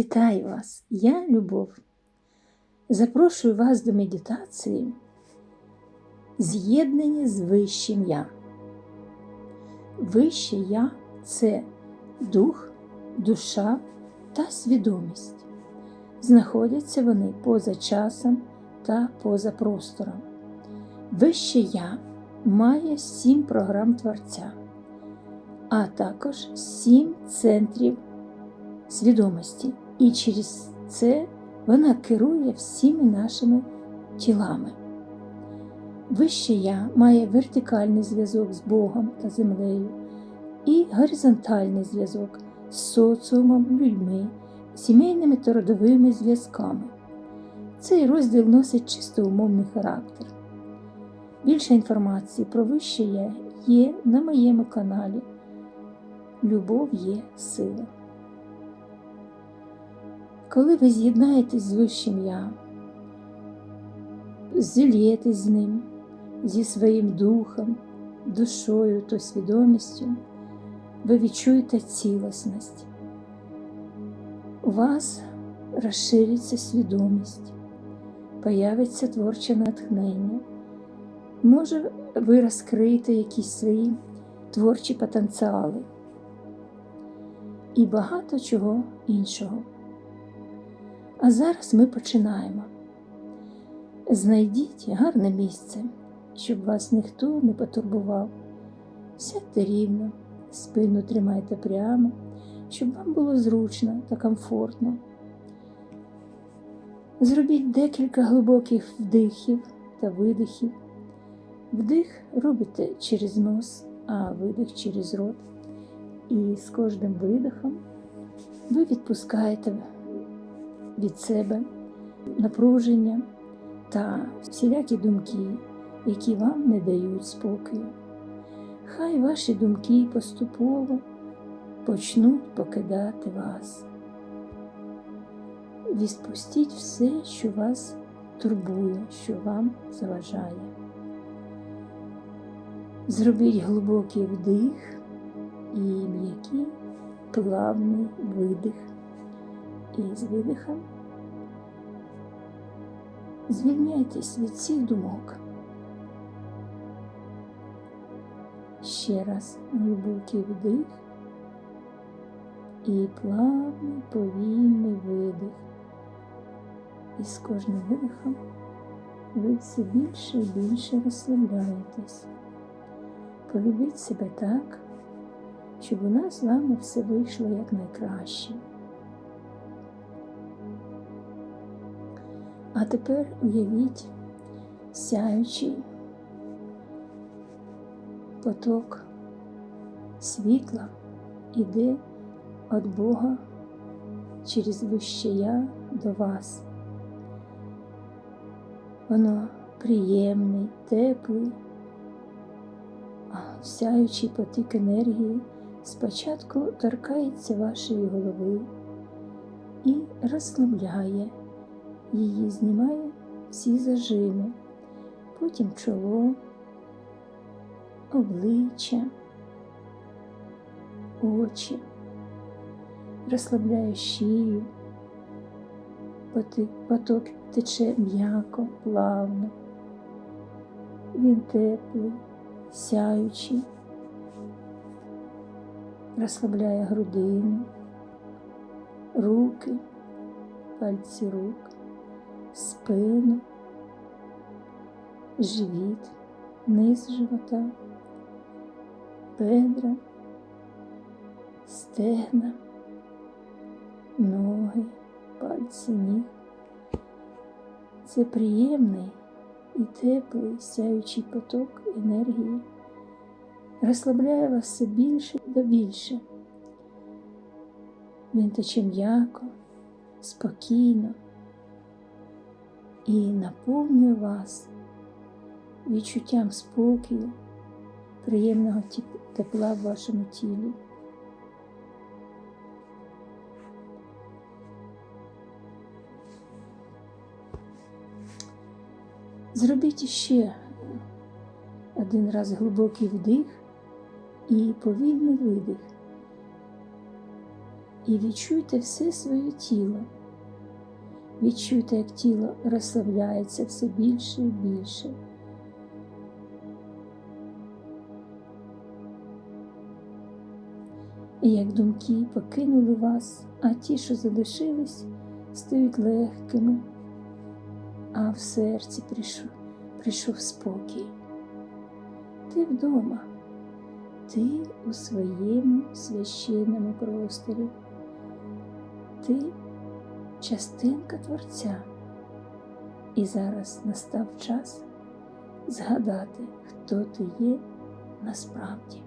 Вітаю вас! Я Любов. Запрошую вас до медитації з'єднання з вищим я. Вище я це дух, душа та свідомість. Знаходяться вони поза часом та поза простором. Вище я має сім програм Творця, а також сім центрів свідомості, і через це вона керує всіми нашими тілами. Вище я має вертикальний зв'язок з Богом та землею і горизонтальний зв'язок з соціумом, людьми, сімейними та родовими зв'язками. Цей розділ носить чисто умовний характер. Більше інформації про вище я є на моєму каналі. Любов є сила. Коли ви з'єднаєтесь з вищим я, зілєтесь з ним, зі своїм духом, душою та свідомістю, ви відчуєте цілісність. У вас розшириться свідомість, появиться творче натхнення. Може, ви розкриєте якісь свої творчі потенціали і багато чого іншого. А зараз ми починаємо. Знайдіть гарне місце, щоб вас ніхто не потурбував. Сядьте рівно, спину тримайте прямо, щоб вам було зручно та комфортно. Зробіть декілька глибоких вдихів та видихів. Вдих робите через нос, а видих через рот. І з кожним видихом ви відпускаєте від себе напруження та всілякі думки, які вам не дають спокою. Хай ваші думки поступово почнуть покидати вас. Відпустіть все, що вас турбує, що вам заважає. Зробіть глибокий вдих і м'який плавний видих. І з видихом звільняйтесь від всіх думок. Ще раз глибокий вдих і плавний повільний видих. І з кожним видихом ви все більше і більше розслабляєтесь. Полюбіть себе так, щоб у нас з вами все вийшло якнайкраще. А тепер уявіть сяючий поток світла іде від Бога через вище я до вас. Воно приємний, теплий, сяючий потік енергії спочатку торкається вашої голови і розслабляє її знімає всі зажими, потім чоло, обличчя, очі, розслабляє шию, поток тече м'яко, плавно, він теплий, сяючий, розслабляє грудину, руки, пальці рук спину, живіт, низ живота, бедра, стегна, ноги, пальці ніг. Це приємний і теплий сяючий поток енергії розслабляє вас все більше та більше. Він тече м'яко, спокійно і наповнює вас відчуттям спокою, приємного тепла в вашому тілі. Зробіть ще один раз глибокий вдих і повільний видих. і відчуйте все своє тіло. Відчуйте, як тіло розслабляється все більше і більше. І як думки покинули вас, а ті, що залишились, стають легкими, а в серці прийшов, прийшов спокій. Ти вдома, ти у своєму священному просторі, ти частинка Творця. І зараз настав час згадати, хто ти є насправді.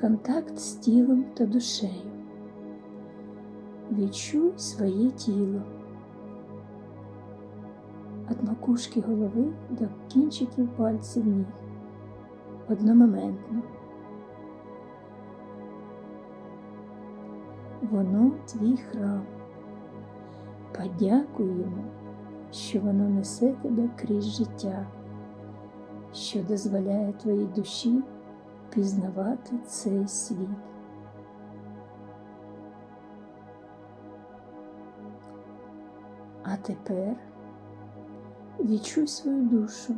Контакт з тілом та душею. Відчуй своє тіло від макушки голови до кінчиків пальців ніг одномоментно. Воно твій храм. Подякуй йому, що воно несе тебе крізь життя, що дозволяє твоїй душі пізнавати цей світ. А тепер відчуй свою душу.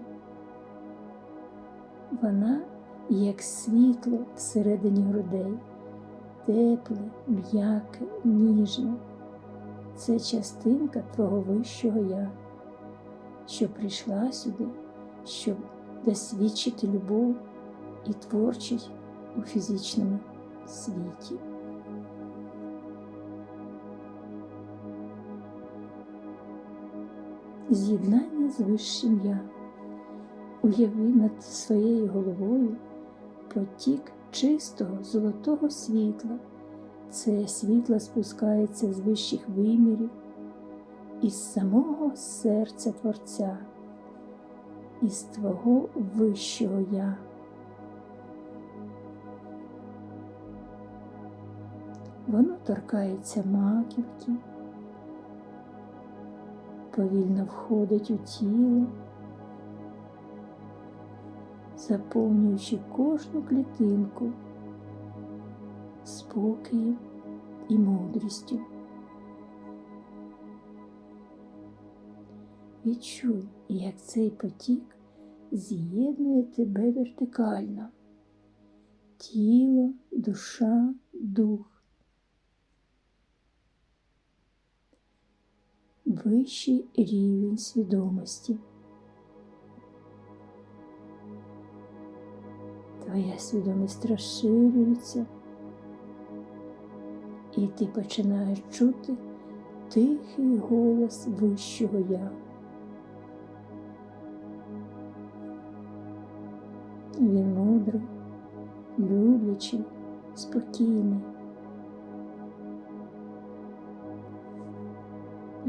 Вона як світло всередині грудей, тепле, м'яке, ніжне. Це частинка твого вищого я, що прийшла сюди, щоб досвідчити любов і творчість у фізичному світі. З'єднання з вищим я. Уяви над своєю головою потік чистого золотого світла. Це світло спускається з вищих вимірів, із самого серця Творця, із Твого вищого Я. Воно торкається маківки, повільно входить у тіло, заповнюючи кожну клітинку спокоєм і мудрістю. Відчуй, як цей потік з'єднує тебе вертикально, тіло, душа, дух. Вищий рівень свідомості. Твоя свідомість розширюється, і ти починаєш чути тихий голос Вищого Я. Він мудрий, люблячий, спокійний.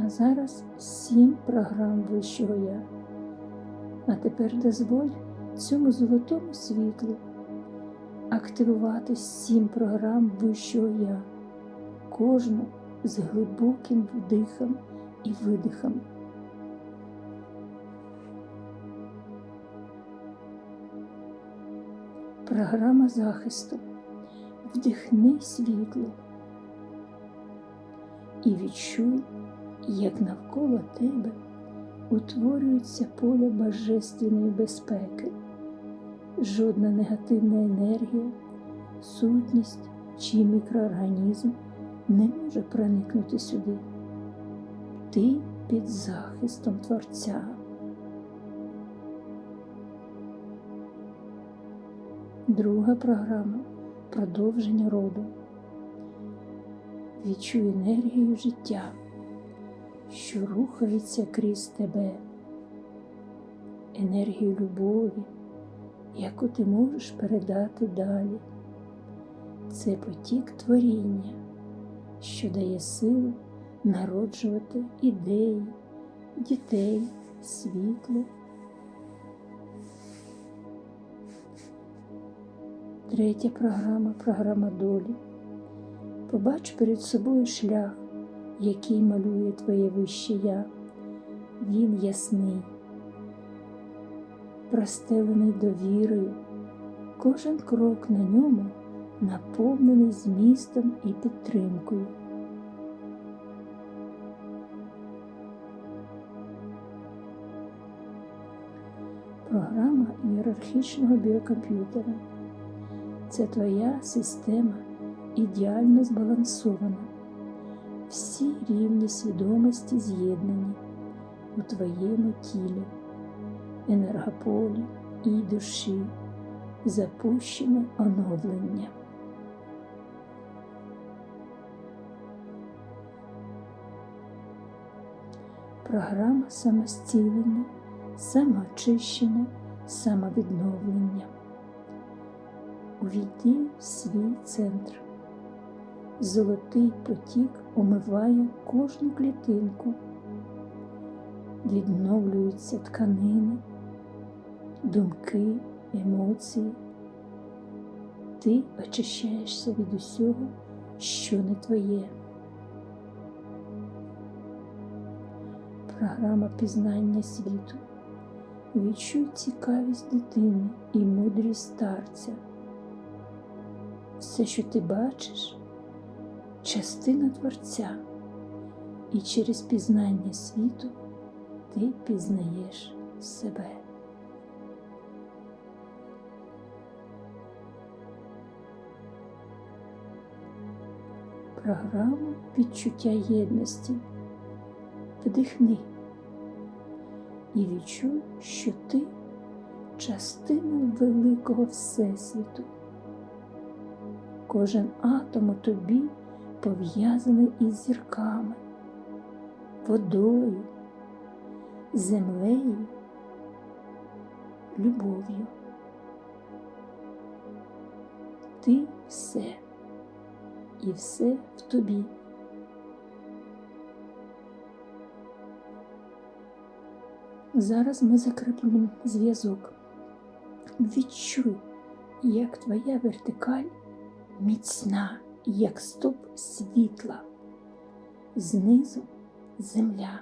А зараз сім програм Вищого Я. А тепер дозволь цьому золотому світлу активувати сім програм Вищого Я, кожну з глибоким вдихом і видихом. Програма захисту. Вдихни світло і відчуй, як навколо тебе утворюється поле божественної безпеки, жодна негативна енергія, сутність чи мікроорганізм не може проникнути сюди. Ти під захистом Творця. Друга програма продовження роду. Відчуй енергію життя, що рухається крізь тебе, енергію любові, яку ти можеш передати далі. Це потік творіння, що дає силу народжувати ідеї, дітей, світло. Третя програма програма долі. Побач перед собою шлях, який малює твоє вище я. Він ясний. Простелений довірою, кожен крок на ньому наповнений змістом і підтримкою. Програма ієрархічного біокомп'ютера це твоя система ідеально збалансована. Всі рівні свідомості з'єднані у твоєму тілі, енергополі і душі, запущене оновлення. Програма самостілення, самоочищення, самовідновлення. Увійди в свій центр. Золотий потік омиває кожну клітинку, відновлюються тканини, думки, емоції. Ти очищаєшся від усього, що не твоє. Програма пізнання світу. Відчуй цікавість дитини і мудрість старця. Все, що ти бачиш, частина Творця, і через пізнання світу ти пізнаєш себе. Програма відчуття єдності. Вдихни і відчуй, що ти частина великого Всесвіту. Кожен атом у тобі пов'язаний із зірками, водою, землею, любов'ю. Ти все і все в тобі. Зараз ми закріплюємо зв'язок. Відчуй, як твоя вертикаль міцна, як стоп світла, знизу земля,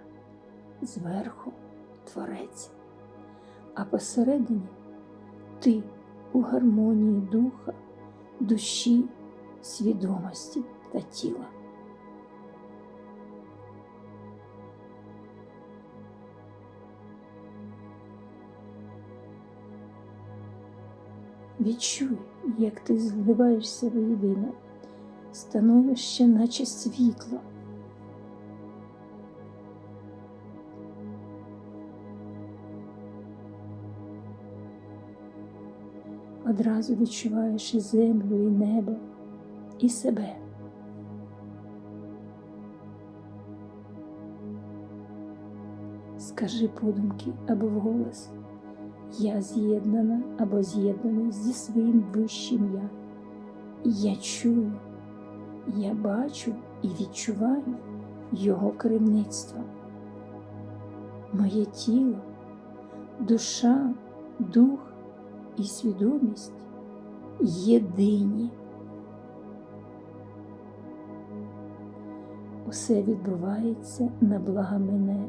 зверху творець, а посередині ти у гармонії духа, душі, свідомості та тіла. Відчуй, як ти зливаєшся воєдино, становище, наче світло. Одразу відчуваєш і землю, і небо, і себе. Скажи подумки або вголос. Я з'єднана або з'єднаний зі своїм вищим я. Я чую, я бачу і відчуваю Його керівництво. Моє тіло, душа, дух і свідомість єдині. Усе відбувається на благо мене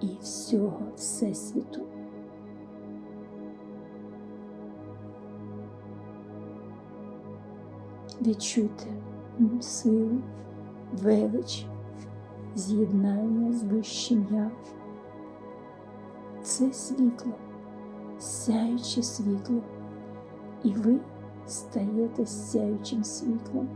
і всього Всесвіту. Відчуйте силу, велич, з'єднання з вищим я. Це світло, сяюче світло, і ви стаєте сяючим світлом.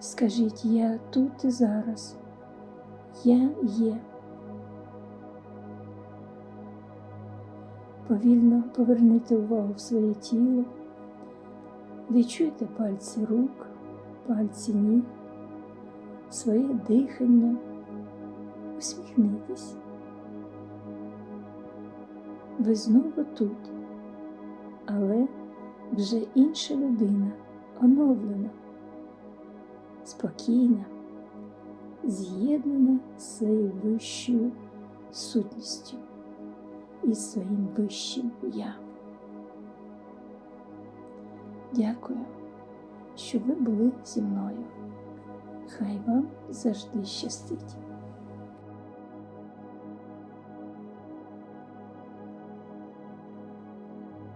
Скажіть я тут і зараз. Я є. Повільно поверніть увагу в своє тіло, відчуйте пальці рук, пальці ніг, своє дихання, усміхнитесь. Ви знову тут, але вже інша людина, оновлена спокійна, з'єднана з своєю вищою сутністю і своїм вищим я. Дякую, що ви були зі мною. Хай вам завжди щастить.